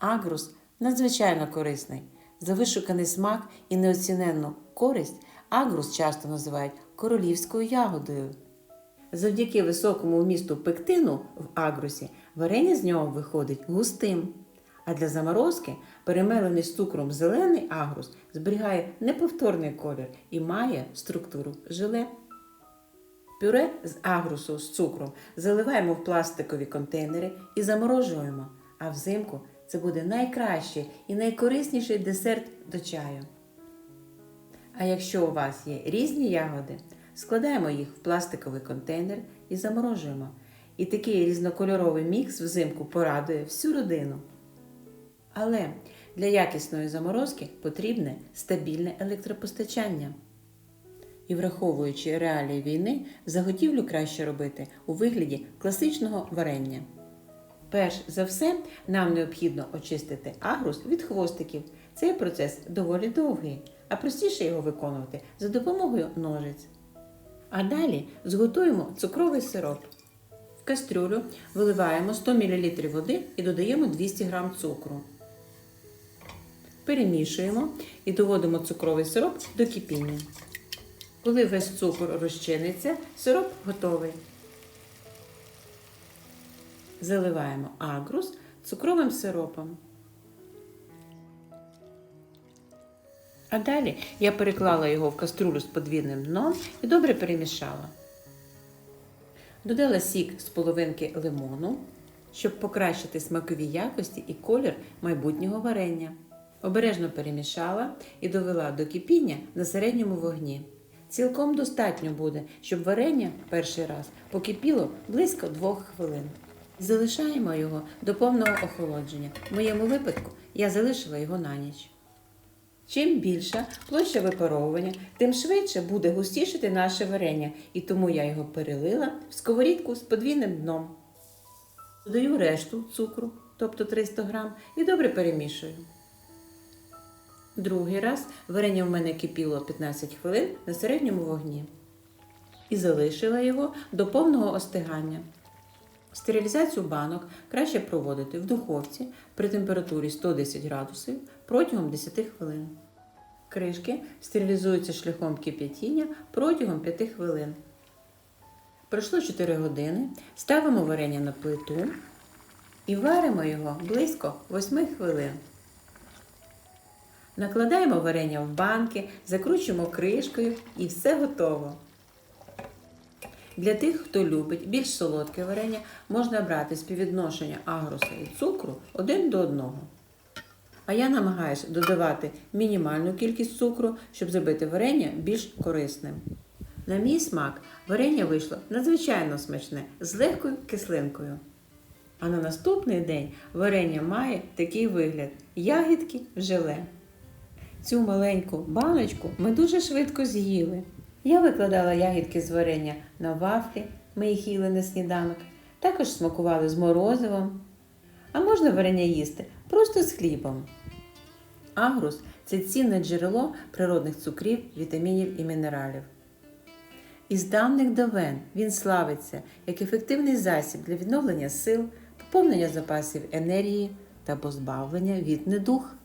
Агрус надзвичайно корисний. За вишуканий смак і неоціненну користь агрус часто називають королівською ягодою. Завдяки високому вмісту пектину в агрусі варення з нього виходить густим. А для заморозки перемелений з цукром зелений агрус зберігає неповторний колір і має структуру желе. Пюре з агрусу з цукром заливаємо в пластикові контейнери і заморожуємо. А взимку це буде найкращий і найкорисніший десерт до чаю. А якщо у вас є різні ягоди, складаємо їх в пластиковий контейнер і заморожуємо. І такий різнокольоровий мікс взимку порадує всю родину. Але для якісної заморозки потрібне стабільне електропостачання. І враховуючи реалії війни, заготівлю краще робити у вигляді класичного варення. Перш за все, нам необхідно очистити агрус від хвостиків. Цей процес доволі довгий, а простіше його виконувати за допомогою ножиць. А далі зготуємо цукровий сироп. В кастрюлю виливаємо 100 мл води і додаємо 200 г цукру. Перемішуємо і доводимо цукровий сироп до кипіння. Коли весь цукор розчиниться, сироп готовий. Заливаємо агрус цукровим сиропом. А далі я переклала його в каструлю з подвійним дном і добре перемішала. Додала сік з половинки лимону, щоб покращити смакові якості і колір майбутнього варення. Обережно перемішала і довела до кипіння на середньому вогні. Цілком достатньо буде, щоб варення перший раз покипіло близько двох хвилин. Залишаємо його до повного охолодження. В моєму випадку я залишила його на ніч. Чим більша площа випаровування, тим швидше буде густішити наше варення, і тому я його перелила в сковорідку з подвійним дном. Додаю решту цукру, тобто 300 грам, і добре перемішую. Другий раз варення в мене кипіло 15 хвилин на середньому вогні. І залишила його до повного остигання. Стерилізацію банок краще проводити в духовці при температурі 110 градусів протягом 10 хвилин. Кришки стерилізуються шляхом кип'ятіння протягом 5 хвилин. Пройшло 4 години, ставимо варення на плиту і варимо його близько 8 хвилин. Накладаємо варення в банки, закручуємо кришкою і все готово. Для тих, хто любить більш солодке варення, можна брати співвідношення агруса і цукру один до одного. А я намагаюся додавати мінімальну кількість цукру, щоб зробити варення більш корисним. На мій смак варення вийшло надзвичайно смачне з легкою кислинкою. А на наступний день варення має такий вигляд ягідки в желе. Цю маленьку баночку ми дуже швидко з'їли. Я викладала ягідки з варення на вафлі, ми їх їли на сніданок, також смакували з морозивом. А можна варення їсти просто з хлібом. Агрус це цінне джерело природних цукрів, вітамінів і мінералів. Із давних давен він славиться як ефективний засіб для відновлення сил, поповнення запасів енергії та позбавлення від недух.